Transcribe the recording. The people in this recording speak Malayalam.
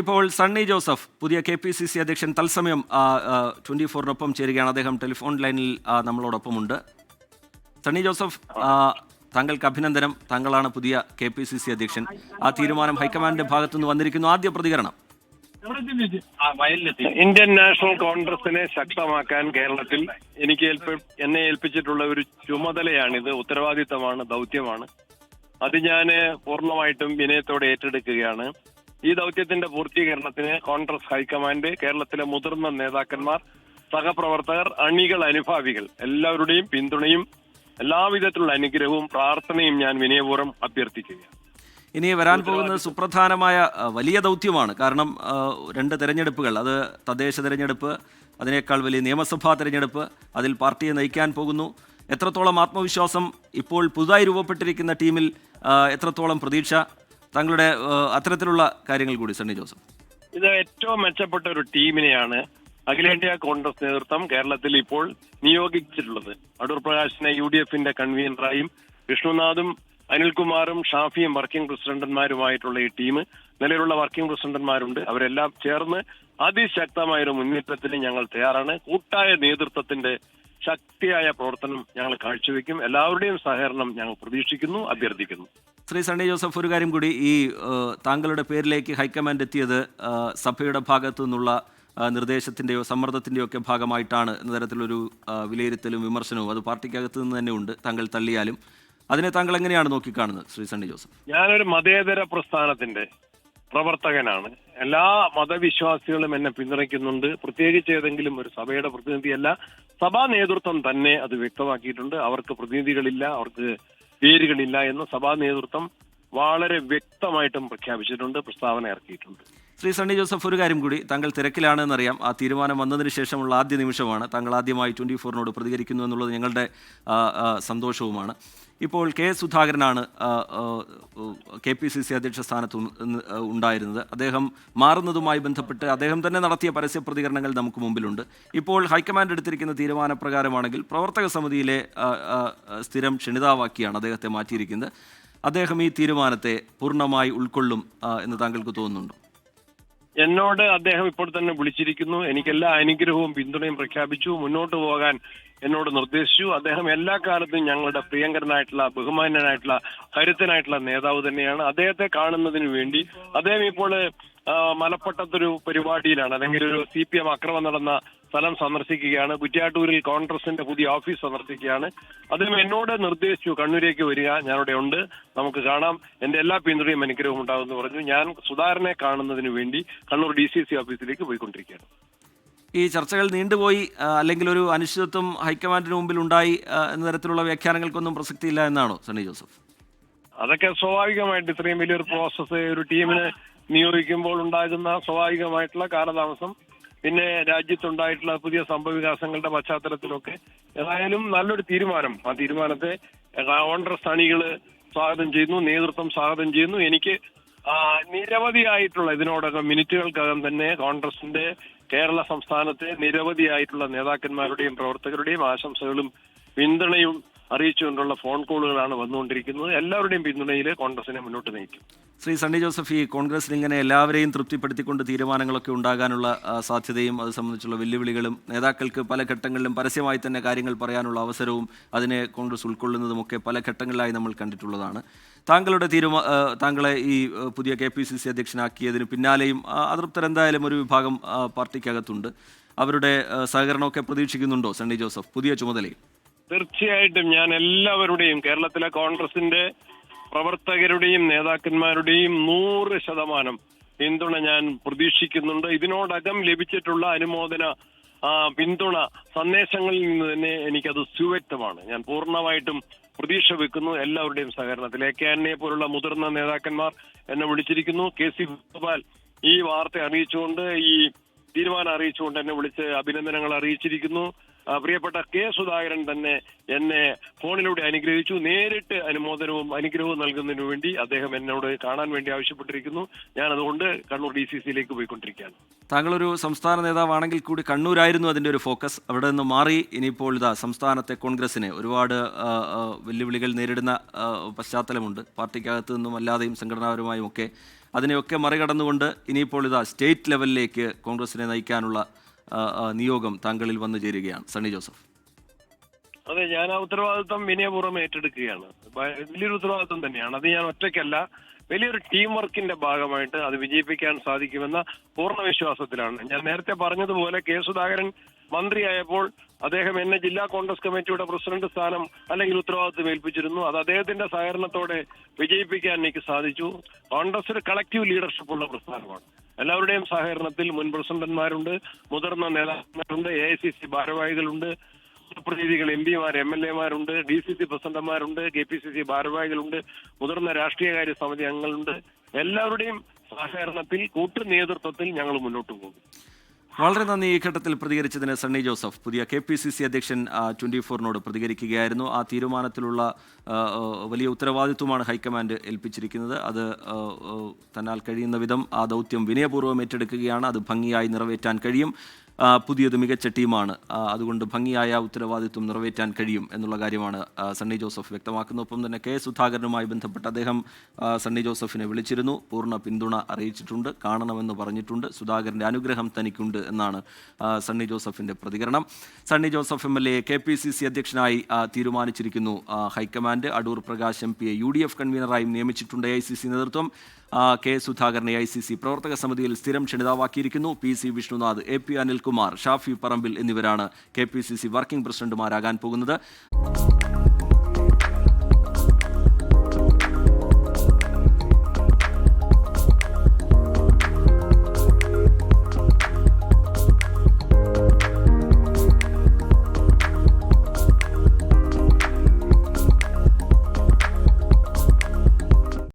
ഇപ്പോൾ സണ്ണി ജോസഫ് പുതിയ കെ പി സി സി അധ്യക്ഷൻ തത്സമയം ട്വന്റി ഫോറിനൊപ്പം ചേരുകയാണ്. അദ്ദേഹം ടെലിഫോൺ ലൈനിൽ നമ്മളോടൊപ്പമുണ്ട്. സണ്ണി ജോസഫ് താങ്കൾക്ക് അഭിനന്ദനം. താങ്കളാണ് പുതിയ കെ പി സി സി അധ്യക്ഷൻ. ആ തീരുമാനം ഹൈക്കമാൻഡിന്റെ ഭാഗത്തുനിന്ന് വന്നിരിക്കുന്നു. ആദ്യ പ്രതികരണം. ഇന്ത്യൻ നാഷണൽ കോൺഗ്രസിനെ ശക്തമാക്കാൻ കേരളത്തിൽ എനിക്ക് എന്നെ ഏൽപ്പിച്ചിട്ടുള്ള ഒരു ചുമതലയാണിത്. ഉത്തരവാദിത്തമാണ് ദൗത്യമാണ്. അത് ഞാൻ പൂർണമായിട്ടും വിനയത്തോടെ ഏറ്റെടുക്കുകയാണ്. ഈ ദൗത്യത്തിന്റെ പൂർത്തീകരണത്തിന് കോൺഗ്രസ് ഹൈക്കമാൻഡ് കേരളത്തിലെ മുതിർന്ന നേതാക്കന്മാർ സഹപ്രവർത്തകർ അണികൾ അനുഭാവികൾ എല്ലാവരുടെയും പിന്തുണയും എല്ലാവിധത്തിലുള്ള അനുഗ്രഹവും പ്രാർത്ഥനയും ഞാൻ വിനയപൂർവം അഭ്യർത്ഥിക്കുകയാണ്. ഇനി വരാൻ പോകുന്ന സുപ്രധാനമായ വലിയ ദൗത്യമാണ്. കാരണം രണ്ട് തെരഞ്ഞെടുപ്പുകൾ. അത് തദ്ദേശ തെരഞ്ഞെടുപ്പ് അതിനേക്കാൾ വലിയ നിയമസഭാ തെരഞ്ഞെടുപ്പ് അതിൽ പാർട്ടിയെ നയിക്കാൻ പോകുന്നു. എത്രത്തോളം ആത്മവിശ്വാസം ഇപ്പോൾ പുതുതായി രൂപപ്പെട്ടിരിക്കുന്ന ടീമിൽ എത്രത്തോളം പ്രതീക്ഷ? താങ്കളുടെ അത്തരത്തിലുള്ള കാര്യങ്ങൾ കൂടി സണ്ണി ജോസഫ്. ഇത് ഏറ്റവും മെച്ചപ്പെട്ട ഒരു ടീമിനെയാണ് അഖിലേന്ത്യാ കോൺഗ്രസ് നേതൃത്വം കേരളത്തിൽ ഇപ്പോൾ നിയോഗിച്ചിട്ടുള്ളത്. അടൂർ പ്രകാശിനെ യു ഡി എഫിന്റെ കൺവീനറായും വിഷ്ണുനാഥും അനിൽകുമാറും ഷാഫിയും വർക്കിംഗ് പ്രസിഡന്റുമാരുമായിട്ടുള്ള ഈ ടീം. നിലവിലുള്ള വർക്കിംഗ് പ്രസിഡന്റുമാരുണ്ട്. അവരെല്ലാം ചേർന്ന് അതിശക്തമായ ഒരു മുന്നേറ്റത്തിന് ഞങ്ങൾ തയ്യാറാണ്. കൂട്ടായ നേതൃത്വത്തിന്റെ ശക്തിയായ പ്രവർത്തനം ഞങ്ങൾ കാഴ്ചവെക്കും. എല്ലാവരുടെയും സഹകരണം ഞങ്ങൾ പ്രതീക്ഷിക്കുന്നു അഭ്യർത്ഥിക്കുന്നു. ശ്രീ സണ്ണി ജോസഫ് ഒരു കാര്യം കൂടി ഈ താങ്കളുടെ പേരിലേക്ക് ഹൈക്കമാൻഡ് എത്തിയത് സഭയുടെ ഭാഗത്തു നിന്നുള്ള നിർദ്ദേശത്തിന്റെയോ സമ്മർദ്ദത്തിന്റെയോ ഒക്കെ ഭാഗമായിട്ടാണ് എന്ന തരത്തിലൊരു വിലയിരുത്തലും വിമർശനവും അത് പാർട്ടിക്കകത്ത് നിന്ന് തന്നെ ഉണ്ട് താങ്കൾ തള്ളിയാലും. അതിനെ താങ്കൾ എങ്ങനെയാണ് നോക്കിക്കാണുന്നത് ശ്രീ സണ്ണി ജോസഫ്? ഞാനൊരു മതേതര പ്രസ്ഥാനത്തിന്റെ പ്രവർത്തകനാണ്. എല്ലാ മതവിശ്വാസികളും എന്നെ പിന്തുണയ്ക്കുന്നുണ്ട്. പ്രത്യേകിച്ച് ഏതെങ്കിലും ഒരു സഭയുടെ പ്രതിനിധിയല്ല. സഭാ നേതൃത്വം തന്നെ അത് വ്യക്തമാക്കിയിട്ടുണ്ട്. അവർക്ക് പ്രതിനിധികളില്ല അവർക്ക് പേരുകളില്ല എന്ന് സഭാ നേതൃത്വം വളരെ വ്യക്തമായിട്ടും പ്രഖ്യാപിച്ചിട്ടുണ്ട് പ്രസ്താവന ഇറക്കിയിട്ടുണ്ട്. ശ്രീ സണ്ണി ജോസഫ് ഒരു കാര്യം കൂടി താങ്കൾ തിരക്കിലാണെന്നറിയാം. ആ തീരുമാനം വന്നതിന് ശേഷമുള്ള ആദ്യ നിമിഷമാണ്. താങ്കൾ ആദ്യമായി ട്വന്റി ഫോറിനോട് പ്രതികരിക്കുന്നു എന്നുള്ളത് ഞങ്ങളുടെ സന്തോഷവുമാണ്. ഇപ്പോൾ കെ സുധാകരനാണ് കെ പി സി സി അധ്യക്ഷ സ്ഥാനത്ത് ഉണ്ടായിരുന്നത്. അദ്ദേഹം മാറുന്നതുമായി ബന്ധപ്പെട്ട് അദ്ദേഹം തന്നെ നടത്തിയ പരസ്യ പ്രതികരണങ്ങൾ നമുക്ക് മുമ്പിലുണ്ട്. ഇപ്പോൾ ഹൈക്കമാൻഡ് എടുത്തിരിക്കുന്ന തീരുമാനപ്രകാരമാണെങ്കിൽ പ്രവർത്തക സമിതിയിലെ സ്ഥിരം ക്ഷണിതാവാക്കിയാണ് അദ്ദേഹത്തെ മാറ്റിയിരിക്കുന്നത്. അദ്ദേഹം ഈ തീരുമാനത്തെ പൂർണമായി ഉൾക്കൊള്ളും എന്ന് താങ്കൾക്ക് തോന്നുന്നുണ്ടോ? എന്നോട് അദ്ദേഹം ഇപ്പോൾ തന്നെ വിളിച്ചിരിക്കുന്നു. എനിക്ക് എല്ലാ അനുഗ്രഹവും പിന്തുണയും പ്രഖ്യാപിച്ചു. മുന്നോട്ട് പോകാൻ എന്നോട് നിർദ്ദേശിച്ചു. അദ്ദേഹം എല്ലാ കാലത്തും ഞങ്ങളുടെ പ്രിയങ്കരനായിട്ടുള്ള ബഹുമാന്യനായിട്ടുള്ള കരുത്തനായിട്ടുള്ള നേതാവ് തന്നെയാണ്. അദ്ദേഹത്തെ കാണുന്നതിന് വേണ്ടി അദ്ദേഹം ഇപ്പോൾ മലപ്പട്ടത്തൊരു പരിപാടിയിലാണ്. അല്ലെങ്കിൽ ഒരു സി പി എം അക്രമം നടന്ന സ്ഥലം സന്ദർശിക്കുകയാണ്. കുറ്റ്യാട്ടൂരിൽ കോൺഗ്രസിന്റെ പുതിയ ഓഫീസ് സന്ദർശിക്കുകയാണ്. അദ്ദേഹം എന്നോട് നിർദ്ദേശിച്ചു കണ്ണൂരേക്ക് വരിക ഞാനിവിടെ ഉണ്ട്. നമുക്ക് കാണാം. എന്റെ എല്ലാ പിന്തുണയും അനുഗ്രഹവും ഉണ്ടാകുമെന്ന് പറഞ്ഞു. ഞാൻ സുധാകരനെ കാണുന്നതിന് വേണ്ടി കണ്ണൂർ ഡി സി സി ഓഫീസിലേക്ക് പോയിക്കൊണ്ടിരിക്കുകയാണ്. ഈ ചർച്ചകൾ നീണ്ടുപോയി അല്ലെങ്കിൽ ഒരു അനിശ്ചിതത്വം ഹൈക്കമാൻഡിന് മുമ്പിൽ ഉണ്ടായി എന്ന തരത്തിലുള്ള വ്യാഖ്യാനങ്ങൾക്കൊന്നും പ്രസക്തിയില്ല എന്നാണോ സണ്ണി ജോസഫ്? അതൊക്കെ സ്വാഭാവികമായിട്ട് ഇത്രയും വലിയൊരു പ്രോസസ്സ് ഒരു ടീമിന് നിയോഗിക്കുമ്പോൾ ഉണ്ടാകുന്ന സ്വാഭാവികമായിട്ടുള്ള കാലതാമസം പിന്നെ രാജ്യത്തുണ്ടായിട്ടുള്ള പുതിയ സംഭവവികാസങ്ങളുടെ പശ്ചാത്തലത്തിലൊക്കെ ഏതായാലും നല്ലൊരു തീരുമാനം. ആ തീരുമാനത്തെ കോൺഗ്രസ് അണികൾ സ്വാഗതം ചെയ്യുന്നു നേതൃത്വം സ്വാഗതം ചെയ്യുന്നു. എനിക്ക് നിരവധിയായിട്ടുള്ള ഇതിനോടകം മിനിറ്റുകൾക്കകം തന്നെ കോൺഗ്രസിന്റെ കേരള സംസ്ഥാനത്തെ നിരവധിയായിട്ടുള്ള നേതാക്കന്മാരുടെയും പ്രവർത്തകരുടെയും ആശംസകളും പിന്തുണയും അറിയിച്ചുകൊണ്ടുള്ള ഫോൺ കോളുകളാണ് വന്നുകൊണ്ടിരിക്കുന്നത്. എല്ലാവരുടെയും പിന്തുണയിൽ കോൺഗ്രസിനെ മുന്നോട്ട് നയിക്കും. ശ്രീ സണ്ണി ജോസഫ് ഈ കോൺഗ്രസിൽ ഇങ്ങനെ എല്ലാവരെയും തൃപ്തിപ്പെടുത്തിക്കൊണ്ട് തീരുമാനങ്ങളൊക്കെ ഉണ്ടാകാനുള്ള സാധ്യതയും അത് സംബന്ധിച്ചുള്ള വെല്ലുവിളികളും നേതാക്കൾക്ക് പല ഘട്ടങ്ങളിലും പരസ്യമായി തന്നെ കാര്യങ്ങൾ പറയാനുള്ള അവസരവും അതിനെ കോൺഗ്രസ് ഉൾക്കൊള്ളുന്നതുമൊക്കെ പല ഘട്ടങ്ങളിലായി നമ്മൾ കണ്ടിട്ടുള്ളതാണ്. താങ്കളുടെ തീരുമാ താങ്കളെ ഈ പുതിയ കെ പി സി സി അധ്യക്ഷനാക്കിയതിന് പിന്നാലെയും അതൃപ്തരെന്തായാലും ഒരു വിഭാഗം പാർട്ടിക്കകത്തുണ്ട്. അവരുടെ സഹകരണമൊക്കെ പ്രതീക്ഷിക്കുന്നുണ്ടോ സണ്ണി ജോസഫ്? പുതിയ ചുമതലയിൽ തീർച്ചയായിട്ടും ഞാൻ എല്ലാവരുടെയും കേരളത്തിലെ കോൺഗ്രസിന്റെ പ്രവർത്തകരുടെയും നേതാക്കന്മാരുടെയും നൂറ് ശതമാനം പിന്തുണ ഞാൻ പ്രതീക്ഷിക്കുന്നുണ്ട്. ഇതിനോടകം ലഭിച്ചിട്ടുള്ള അനുമോദന പിന്തുണ സന്ദേശങ്ങളിൽ നിന്ന് തന്നെ എനിക്കത് സുവ്യക്തമാണ്. ഞാൻ പൂർണമായിട്ടും പ്രതീക്ഷ വെക്കുന്നു എല്ലാവരുടെയും സഹകരണത്തിൽ. എ കെ ആന്റണിയെ പോലുള്ള മുതിർന്ന നേതാക്കന്മാർ എന്നെ വിളിച്ചിരിക്കുന്നു. കെ സി ഗോപാൽ ഈ വാർത്ത അറിയിച്ചുകൊണ്ട് ഈ തീരുമാനം അറിയിച്ചുകൊണ്ട് എന്നെ വിളിച്ച് അഭിനന്ദനങ്ങൾ അറിയിച്ചിരിക്കുന്നു. പ്രിയപ്പെട്ട കെ സുധാകരൻ തന്നെ എന്നെ ഫോണിലൂടെ അനുഗ്രഹിച്ചു. നേരിട്ട് അനുമോദനവും അനുഗ്രഹവും നൽകുന്നതിനു വേണ്ടി അദ്ദേഹം എന്നോട് കാണാൻ വേണ്ടി ആവശ്യപ്പെട്ടിരിക്കുന്നു. ഞാൻ അതുകൊണ്ട് കണ്ണൂർ ഡി സി സിയിലേക്ക് പോയിക്കൊണ്ടിരിക്കുകയാണ്. താങ്കളൊരു സംസ്ഥാന നേതാവാണെങ്കിൽ കൂടി കണ്ണൂരായിരുന്നു അതിന്റെ ഒരു ഫോക്കസ്. അവിടെ നിന്ന് മാറി ഇനിയിപ്പോൾ ഇതാ സംസ്ഥാനത്തെ കോൺഗ്രസിന് ഒരുപാട് വെല്ലുവിളികൾ നേരിടുന്ന പശ്ചാത്തലമുണ്ട്. പാർട്ടിക്കകത്തു നിന്നും അല്ലാതെയും സംഘടനാപരമായും ഒക്കെ അതിനെയൊക്കെ മറികടന്നുകൊണ്ട് ഇനിയിപ്പോൾ ഇതാ സ്റ്റേറ്റ് ലെവലിലേക്ക് കോൺഗ്രസിനെ നയിക്കാനുള്ള നിയോഗം താങ്കളിൽ വന്നു ചേരുകയാണ്. സണ്ണി ജോസഫ്. അതെ ഞാൻ ആ ഉത്തരവാദിത്വം വിനയപൂർവം ഏറ്റെടുക്കുകയാണ്. വലിയൊരു ഉത്തരവാദിത്വം തന്നെയാണ്. അത് ഞാൻ ഒറ്റയ്ക്കല്ല വലിയൊരു ടീം വർക്കിന്റെ ഭാഗമായിട്ട് അത് വിജയിപ്പിക്കാൻ സാധിക്കുമെന്ന പൂർണ വിശ്വാസത്തിലാണ്. ഞാൻ നേരത്തെ പറഞ്ഞതുപോലെ കെ സുധാകരൻ മന്ത്രിയായപ്പോൾ അദ്ദേഹം എന്നെ ജില്ലാ കോൺഗ്രസ് കമ്മിറ്റിയുടെ പ്രസിഡന്റ് സ്ഥാനം അല്ലെങ്കിൽ ഉത്തരവാദിത്വം ഏൽപ്പിച്ചിരുന്നു. അത് അദ്ദേഹത്തിന്റെ സഹകരണത്തോടെ വിജയിപ്പിക്കാൻ എനിക്ക് സാധിച്ചു. കോൺഗ്രസ് ഒരു കളക്റ്റീവ് ലീഡർഷിപ്പ് ഉള്ള പ്രസ്ഥാനമാണ്. എല്ലാവരുടെയും സഹകരണത്തിൽ മുൻ പ്രസിഡന്റ്മാരുണ്ട് മുതിർന്ന നേതാക്കന്മാരുണ്ട് എ ഐ സി സി ഭാരവാഹികളുണ്ട് പ്രതിനിധികൾ എം പിമാർ എം എൽ എമാരുണ്ട് ഡി സി സി പ്രസിഡന്റുമാരുണ്ട് കെ പി സി സി ഭാരവാഹികളുണ്ട് മുതിർന്ന രാഷ്ട്രീയകാര്യ സമിതി അംഗങ്ങളുണ്ട്. എല്ലാവരുടെയും സഹകരണത്തിൽ കൂട്ടു നേതൃത്വത്തിൽ ഞങ്ങൾ മുന്നോട്ട് പോകും. വളരെ നന്ദി ഈ ഘട്ടത്തിൽ പ്രതികരിച്ചതിന് സണ്ണി ജോസഫ്. പുതിയ കെ പി സി സി അധ്യക്ഷൻ ട്വന്റി ഫോറിനോട് പ്രതികരിക്കുകയായിരുന്നു. ആ തീരുമാനത്തിലുള്ള വലിയ ഉത്തരവാദിത്വമാണ് ഹൈക്കമാൻഡ് ഏൽപ്പിച്ചിരിക്കുന്നത്. അത് തന്നാൽ കഴിയുന്ന വിധം ആ ദൗത്യം വിനയപൂർവം ഏറ്റെടുക്കുകയാണ്. അത് ഭംഗിയായി നിറവേറ്റാൻ കഴിയും. പുതിയത് മികച്ച ടീമാണ്. അതുകൊണ്ട് ഭംഗിയായ ഉത്തരവാദിത്വം നിറവേറ്റാൻ കഴിയും എന്നുള്ള കാര്യമാണ് സണ്ണി ജോസഫ് വ്യക്തമാക്കുന്നത് ഒപ്പം തന്നെ കെ സുധാകരനുമായി ബന്ധപ്പെട്ട് അദ്ദേഹം സണ്ണി ജോസഫിനെ വിളിച്ചിരുന്നു. പൂർണ പിന്തുണ അറിയിച്ചിട്ടുണ്ട് കാണണമെന്ന് പറഞ്ഞിട്ടുണ്ട്. സുധാകരന്റെ അനുഗ്രഹം തനിക്കുണ്ട് എന്നാണ് സണ്ണി ജോസഫിന്റെ പ്രതികരണം. Sunny Joseph M L A K P C C അധ്യക്ഷനായി തീരുമാനിച്ചിരിക്കുന്നു. High command Adoor Prakash M പിയെ യു ഡി എഫ് കൺവീനറായും നിയമിച്ചിട്ടുണ്ട് എ ഐ സി സി നേതൃത്വം. കെ സുധാകരനെ ഐ സി സി പ്രവർത്തക സമിതിയിൽ സ്ഥിരം ക്ഷണിതാവാക്കിയിരിക്കുന്നു. P C Vishnunath A P Anilkumar Shafi Parambil എന്നിവരാണ് K P C C working പ്രസിഡന്റുമാരാകാൻ പോകുന്നത്.